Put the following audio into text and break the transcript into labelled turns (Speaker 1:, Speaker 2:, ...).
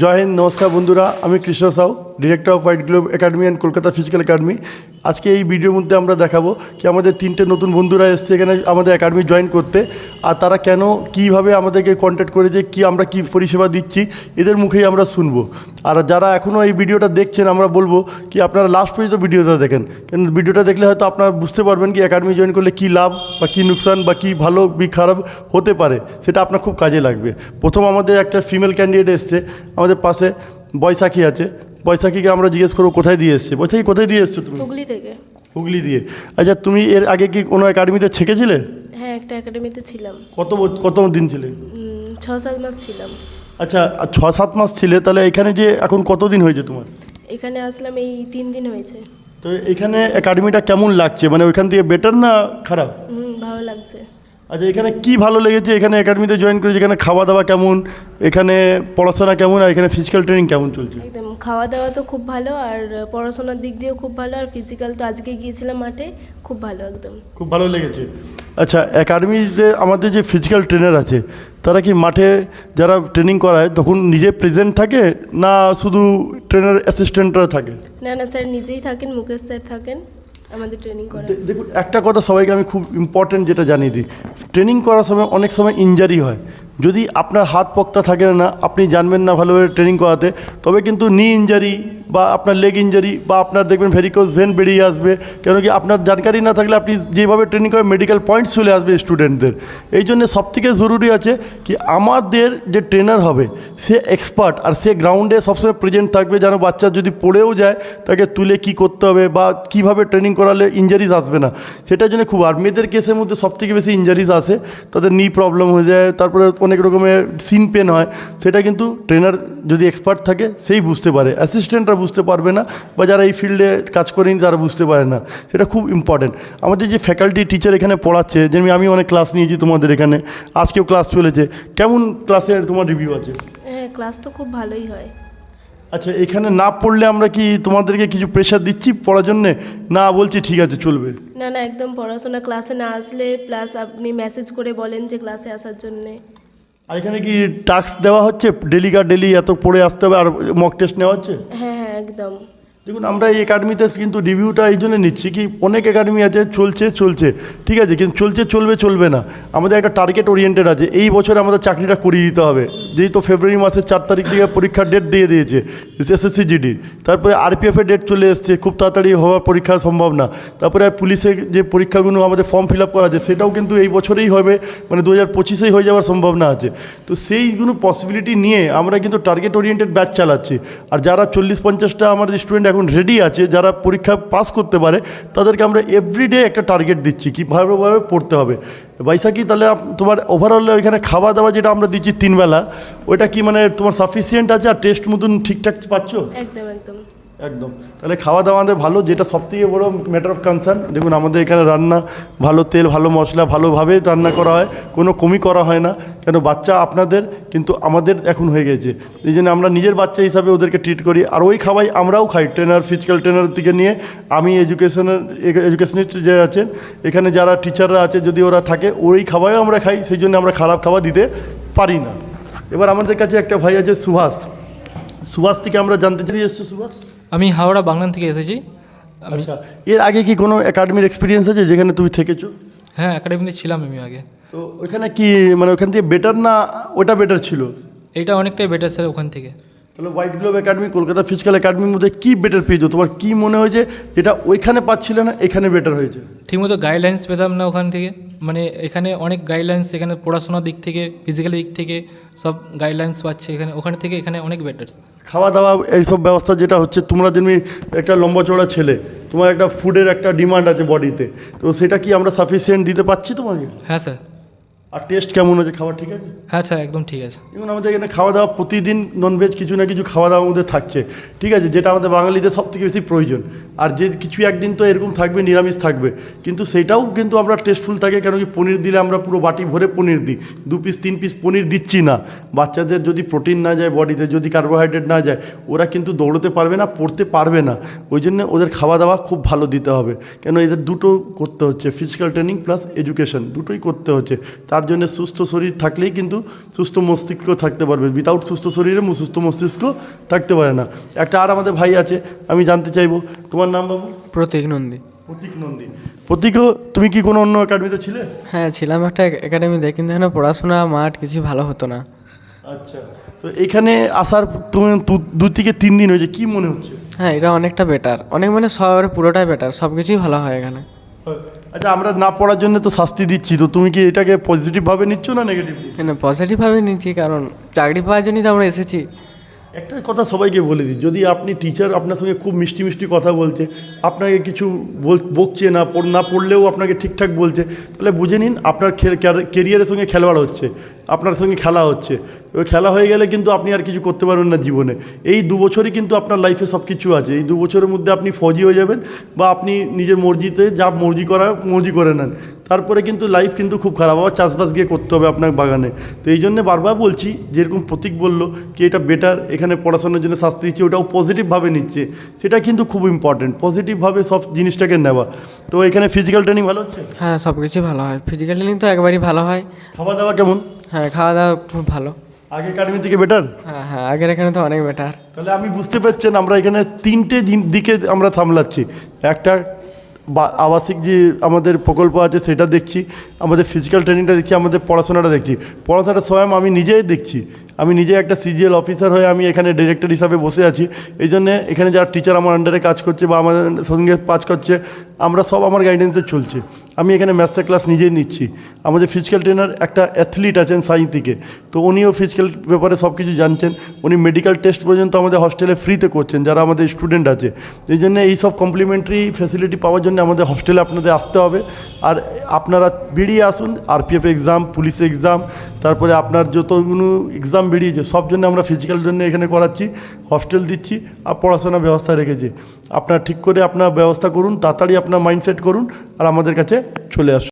Speaker 1: জয় হিন্দ, নমস্কার বন্ধুরা, আমি Krishna Sau director of white globe academy and Kolkata physical academy আজকে এই ভিডিওর মধ্যে আমরা দেখাবো কি আমাদের তিনটে নতুন বন্ধুরা এসছে এখানে আমাদের একাডেমি জয়েন করতে, আর তারা কেন, কীভাবে আমাদেরকে কন্ট্যাক্ট করেছে, কি আমরা কি পরিষেবা দিচ্ছি, এদের মুখেই আমরা শুনব। আর যারা এখনও এই ভিডিওটা দেখছেন, আমরা বলব কি আপনারা লাস্ট পর্যন্ত ভিডিওটা দেখেন। কেন ভিডিওটা দেখলে হয়তো আপনারা বুঝতে পারবেন কি একাডেমি জয়েন করলে কী লাভ, বা কী নুকসান, বা কী ভালো, কি খারাপ হতে পারে, সেটা আপনার খুব কাজে লাগবে। প্রথম আমাদের একটা ফিমেল ক্যান্ডিডেট এসছে, আমাদের পাশে বৈশাখী আছে। বৈশাখীকে আমরা জিজ্ঞেস করব কোথায় দিয়ে এসছে? বৈশাখী কোথায় দিয়ে এসছো তুমি?
Speaker 2: হুগলি থেকে।
Speaker 1: হুগলি দিয়ে। আচ্ছা তুমি এর আগে কি কোনো একাডেমিতে ছেকেছিলে?
Speaker 2: হ্যাঁ একটা একাডেমিতে ছিলাম।
Speaker 1: কত কত দিন ছিলে?
Speaker 2: ছ সাত মাস ছিলাম।
Speaker 1: আচ্ছা ছ সাত মাস ছিলে তাহলে এখানে যে এখন কতদিন হয়েছে তোমার?
Speaker 2: এখানে আসলাম এই তিন দিন হয়েছে।
Speaker 1: তো এখানে একাডেমিটা কেমন লাগছে? মানে ওইখান থেকে বেটার না খারাপ?
Speaker 2: হুম ভালো লাগছে।
Speaker 1: আচ্ছা এখানে কি ভালো লেগেছে? এখানে একাডেমিতে জয়েন করেছে এখানে খাওয়া দাওয়া কেমন? এখানে পড়াশোনা কেমন? আর এখানে ফিজিক্যাল ট্রেনিং কেমন চলছে?
Speaker 2: একদম খাওয়া দাওয়া তো খুব ভালো আর পড়াশোনার দিক দিয়েও খুব ভালো আর ফিজিক্যাল তো আজকে গিয়েছিলাম মাঠে খুব ভালো একদম।
Speaker 1: খুব ভালো লেগেছে। আচ্ছা একাডেমিতে আমাদের যে ফিজিক্যাল ট্রেনার আছে তারা কি মাঠে যারা ট্রেনিং করায় তখন নিজে প্রেজেন্ট থাকে না শুধু ট্রেনার অ্যাসিস্ট্যান্টরা থাকে?
Speaker 2: না না স্যার নিজেই থাকেন মুকেশ স্যার থাকেন। আমাদের ট্রেনিং
Speaker 1: করা দেখুন একটা কথা সবাইকে আমি খুব ইম্পর্টেন্ট যেটা জানিয়ে দিই। ট্রেনিং করার সময় অনেক সময় ইঞ্জারি হয়। যদি আপনার হাত পকটা থাকে না, আপনি জানবেন না ভালোভাবে ট্রেনিং করাতে, তবে কিন্তু নি ইনজারি বা আপনার লেগ ইনজারি বা আপনার দেখবেন ভেরিকোজ ভেন বেরিয়ে আসবে কেন কি আপনার জানকারি না থাকলে আপনি যেভাবে ট্রেনিং করেন মেডিকেল পয়েন্টস চলে আসবে স্টুডেন্টদের এই জন্য সবথেকে জরুরি আছে কি আমাদের যে ট্রেনার হবে, সে এক্সপার্ট আর সে গ্রাউন্ডে সবসময় প্রেজেন্ট থাকবে, যেন বাচ্চা যদি পড়েও যায়, তাকে তুলে কি করতে হবে বা কীভাবে ট্রেনিং করালে ইঞ্জারিজ আসবে না। সেটার জন্য খুব আর মেয়েদের কেসের মধ্যে সবথেকে বেশি ইঞ্জারিজ আসে, তাদের নি প্রবলেম হয়ে যায়, তারপরে অনেক রকমের সিন পেন হয় সেটা কিন্তু ট্রেনার যদি এক্সপার্ট থাকে সেই বুঝতে পারে। অ্যাসিস্ট্যান্টরা বুঝতে পারবে না বা যারা এই ফিল্ডে কাজ করেনি তারা বুঝতে পারে না। সেটা খুব ইম্পর্টেন্ট আমাদের যে ফ্যাকাল্টি টিচার এখানে পড়াচ্ছে যেমনি আমি অনেক ক্লাস নিয়েছি তোমাদের এখানে আজকেও ক্লাস চলেছে। কেমন ক্লাসের তোমার রিভিউ আছে?
Speaker 2: হ্যাঁ ক্লাস তো খুব ভালোই হয়।
Speaker 1: আচ্ছা এখানে না পড়লে আমরা কি তোমাদেরকে কিছু প্রেশার দিচ্ছি পড়ার জন্যে? না বলছি ঠিক আছে চলবে।
Speaker 2: না না একদম পড়াশোনা ক্লাসে না আসলে প্লাস আপনি মেসেজ করে বলেন যে ক্লাসে আসার জন্যে।
Speaker 1: আর এখানে কি টাস্ক দেওয়া হচ্ছে? ডেলি ডেলিকার ডেলি এত পড়ে আসতে হবে আর মক টেস্ট নেওয়া হচ্ছে?
Speaker 2: হ্যাঁ
Speaker 1: দেখুন, আমরা এই একাডেমিতে কিন্তু রিভিউটা এই জন্য নিচ্ছি কি, অনেক একাডেমি আছে, চলছে চলছে। ঠিক আছে, কিন্তু চলছে, চলবে চলবে না। আমাদের একটা টার্গেট ওরিয়েন্টেড আছে, এই বছরে আমাদের চাকরিটা করিয়ে দিতে হবে। যেহেতু ফেব্রুয়ারি মাসের চার তারিখ থেকে পরীক্ষার ডেট দিয়ে দিয়েছে এসএসসি জিডি তারপরে আরপিএফের ডেট চলে এসছে, খুব তাড়াতাড়ি হওয়া পরীক্ষা সম্ভব না। তারপরে পুলিশের যে পরীক্ষাগুলো আমাদের ফর্ম ফিল আপ করা আছে, সেটাও কিন্তু এই বছরেই হবে মানে দু হাজার পঁচিশেই হয়ে যাওয়ার সম্ভাবনা আছে। তো সেইগুলো পসিবিলিটি নিয়ে আমরা কিন্তু টার্গেট ওরিয়েন্টেড ব্যাচ চালাচ্ছি। আর যারা চল্লিশ পঞ্চাশটা আমাদের স্টুডেন্ট এখন রেডি আছে, যারা পরীক্ষা পাস করতে পারে, তাদেরকে আমরা এভরিডে একটা টার্গেট দিচ্ছি কি ভালোভাবে পড়তে হবে। বৈশাখী তাহলে তোমার ওভারঅল ওইখানে খাওয়া দাওয়া যেটা আমরা দিচ্ছি তিনবেলা, ওইটা কি মানে তোমার সাফিসিয়েন্ট আছে আর টেস্ট মতন ঠিকঠাক পাচ্ছ?
Speaker 2: একদম একদম।
Speaker 1: একদম। তাহলে খাওয়া দাওয়া আমাদের ভালো, যেটা সবথেকে বড় ম্যাটার অফ কনসার্ন দেখুন, আমাদের এখানে রান্না ভালো তেল, ভালো মশলা, ভালোভাবে রান্না করা হয়, কোনো কমই করা হয় না। কেন, বাচ্চা আপনাদের, কিন্তু আমাদের এখন হয়ে গেছে। এই জন্য আমরা নিজের বাচ্চা হিসাবে ওদেরকে ট্রিট করি। আর ওই খাওয়াই আমরাও খাই ট্রেনার ফিজিক্যাল ট্রেনার থেকে নিয়ে। আমি এডুকেশনের এডুকেশনিস্ট যে আছেন, এখানে যারা টিচাররা আছে, যদি ওরা থাকে, ওই খাবারও আমরা খাই। সেই জন্য আমরা খারাপ খাবার দিতে পারি না। এবার আমাদের কাছে একটা ভাই আছে সুভাষ। সুভাষ থেকে আমরা জানতে চাই, এসছো সুভাষ?
Speaker 3: আমি হাওড়া বাংলান থেকে এসেছি। আমি
Speaker 1: আচ্ছা এর আগে কি কোনো একাডেমির এক্সপিরিয়েন্স আছে যেখানে তুমি থেকেছো?
Speaker 3: হ্যাঁ একাডেমিতে ছিলাম আমি আগে।
Speaker 1: তো ওইখানে কি মানে ওখান থেকে বেটার না ওটা বেটার ছিল?
Speaker 3: এটা অনেকটাই বেটার স্যার ওখান থেকে।
Speaker 1: তাহলে white globe academy Kolkata physical একাডেমির মধ্যে কি বেটার পেয়েছ? তোমার কী মনে হয়েছে যেটা ওইখানে পাচ্ছিলে না এখানে বেটার হয়েছে?
Speaker 3: ঠিকমতো গাইডলাইন্স পেতাম না ওখান থেকে। মানে এখানে অনেক গাইডলাইন্স এখানে পড়াশোনার দিক থেকে ফিজিক্যাল দিক থেকে সব গাইডলাইন্স পাচ্ছে। এখানে ওখানে থেকে এখানে অনেক বেটার
Speaker 1: খাওয়া দাওয়া এইসব ব্যবস্থা যেটা হচ্ছে তোমরা যেমনি একটা লম্বা চড়া ছেলে তোমার একটা ফুডের একটা ডিমান্ড আছে বডিতে তো সেটা কি আমরা সাফিসিয়েন্ট দিতে পারছি তোমাকে?
Speaker 3: হ্যাঁ স্যার
Speaker 1: আর টেস্ট কেমন আছে খাবার ঠিক আছে?
Speaker 3: হ্যাঁ স্যার একদম ঠিক আছে।
Speaker 1: যেমন আমাদের এখানে খাওয়া দাওয়া প্রতিদিন ননভেজ কিছু না কিছু খাওয়া দাওয়ার মধ্যে থাকছে। ঠিক আছে যেটা আমাদের বাঙালিদের সব থেকে বেশি প্রয়োজন। আর যে কিছু একদিন তো এরকম থাকবে নিরামিষ থাকবে। কিন্তু সেটাও কিন্তু আমরা টেস্টফুল থাকে কেন কি পনির দিলে আমরা পুরো বাটি ভরে পনির দিই। দু পিস তিন পিস পনির দিচ্ছি না। বাচ্চাদের যদি প্রোটিন না যায় বডিতে যদি কার্বোহাইড্রেট না যায় ওরা কিন্তু দৌড়তে পারবে না পড়তে পারবে না। ওই জন্য ওদের খাওয়া দাওয়া খুব ভালো দিতে হবে। কেন এদের দুটো করতে হচ্ছে ফিজিক্যাল ট্রেনিং প্লাস এডুকেশন দুটোই করতে হচ্ছে। তা তার জন্য সুস্থ শরীর থাকলেই কিন্তু সুস্থ মস্তিষ্ক থাকতে পারবে। উইদাউট সুস্থ শরীরে সুস্থ মস্তিষ্ক থাকতে পারে না। একটা আর আমাদের ভাই আছে আমি জানতে চাইব তোমার নাম বাবু?
Speaker 4: প্রতীক নন্দী।
Speaker 1: প্রতীক নন্দী। প্রতীকও তুমি কি কোনো অন্য একাডেমিতে ছিলে?
Speaker 4: হ্যাঁ ছিলাম একটা একাডেমিতে কিন্তু এখানে পড়াশোনা মাঠ কিছু ভালো হতো না।
Speaker 1: আচ্ছা। তো এখানে আসার তুমি দু- দু থেকে তিন দিন হয়েছে কি মনে হচ্ছে?
Speaker 4: হ্যাঁ এটা অনেকটা বেটার অনেক মানে সবার পুরোটাই বেটার সব কিছুই ভালো হয় এখানে
Speaker 1: আচ্ছা আমরা না পড়ার জন্য তো শাস্তি দিচ্ছি তো তুমি কি এটাকে পজিটিভভাবে নিচ্ছ না নেগেটিভলি
Speaker 4: না পজিটিভভাবে নিচ্ছি কারণ চাকরি পাওয়ার জন্যই তো আমরা এসেছি।
Speaker 1: একটা কথা সবাইকে বলে দিই যদি আপনি টিচার আপনার সঙ্গে খুব মিষ্টি মিষ্টি কথা বলছে আপনাকে কিছু বকছে না না পড়লেও আপনাকে ঠিকঠাক বলছে তাহলে বুঝে নিন আপনার কেরিয়ারের সঙ্গে খেলোয়াড় হচ্ছে। আপনার সঙ্গে খেলা হচ্ছে। ওই খেলা হয়ে গেলে কিন্তু আপনি আর কিছু করতে পারবেন না জীবনে। এই দু বছরই কিন্তু আপনার লাইফে সব কিছু আছে। এই দু বছরের মধ্যে আপনি ফৌজি হয়ে যাবেন বা আপনি নিজের মর্জিতে যা মর্জি করা মর্জি করে নেন। তারপরে কিন্তু লাইফ কিন্তু খুব খারাপ। আবার চাষবাস গিয়ে করতে হবে আপনার বাগানে। তো এই জন্য বারবার বলছি যেরকম প্রতীক বলল কি এটা বেটার এখানে পড়াশোনার জন্য শাস্তি দিচ্ছে ওটাও পজিটিভভাবে নিচ্ছে। সেটা কিন্তু খুব ইম্পর্টেন্ট পজিটিভভাবে সব জিনিসটাকে নেওয়া। তো এখানে ফিজিক্যাল ট্রেনিং ভালো হচ্ছে?
Speaker 4: হ্যাঁ সব কিছুই ভালো হয়। ফিজিক্যাল ট্রেনিং তো একবারই ভালো হয়।
Speaker 1: খাওয়া দাওয়া কেমন?
Speaker 4: হ্যাঁ খাওয়া দাওয়া খুব ভালো।
Speaker 1: আগেকার একাডেমি থেকে বেটার
Speaker 4: হ্যাঁ হ্যাঁ আগের এখানে তো অনেক বেটার
Speaker 1: তাহলে আমি বুঝতে পারছেন আমরা এখানে তিনটে দিন- দিকে আমরা সামলাচ্ছি। একটা বা- আবাসিক যে আমাদের প্রকল্প আছে সেটা দেখছি। আমাদের ফিজিক্যাল ট্রেনিংটা দেখছি আমাদের পড়াশোনাটা দেখছি। পড়াশোনাটা স্বয়ং আমি নিজেই দেখছি। আমি নিজে একটা সিজিএল অফিসার হয়ে আমি এখানে ডিরেক্টর হিসাবে বসে আছি। এই জন্যে এখানে যারা টিচার আমার আন্ডারে কাজ করছে বা আমাদের সঙ্গে কাজ করছে, আমরা সব আমার গাইডেন্সে চলছে। আমি এখানে ম্যাথসের ক্লাস নিজেই নিচ্ছি। আমাদের ফিজিক্যাল ট্রেনার একটা অ্যাথলিট আছেন সাই থেকে। তো উনিও ফিজিক্যাল ব্যাপারে সব কিছু জানছেন। উনি মেডিকেল টেস্ট পর্যন্ত আমাদের হস্টেলে ফ্রিতে করছেন, যারা আমাদের স্টুডেন্ট আছে। এই জন্য এই সব কমপ্লিমেন্টারি ফ্যাসিলিটি পাওয়ার জন্য আমাদের হস্টেলে আপনাদের আসতে হবে। আর আপনারা বেরিয়ে আসুন আরপিএফ এক্সাম পুলিশ এক্সাম তারপরে আপনার যতগুলো এক্সাম বেরিয়েছে, সব জন্য আমরা ফিজিক্যাল জন্য এখানে করাচ্ছি হস্টেল দিচ্ছি, আর পড়াশোনার ব্যবস্থা রেখেছি। আপনার ঠিক করে আপনার ব্যবস্থা করুন, তাড়াতাড়ি আপনার মাইন্ডসেট করুন, আর আমাদের কাছে চলে আসুন।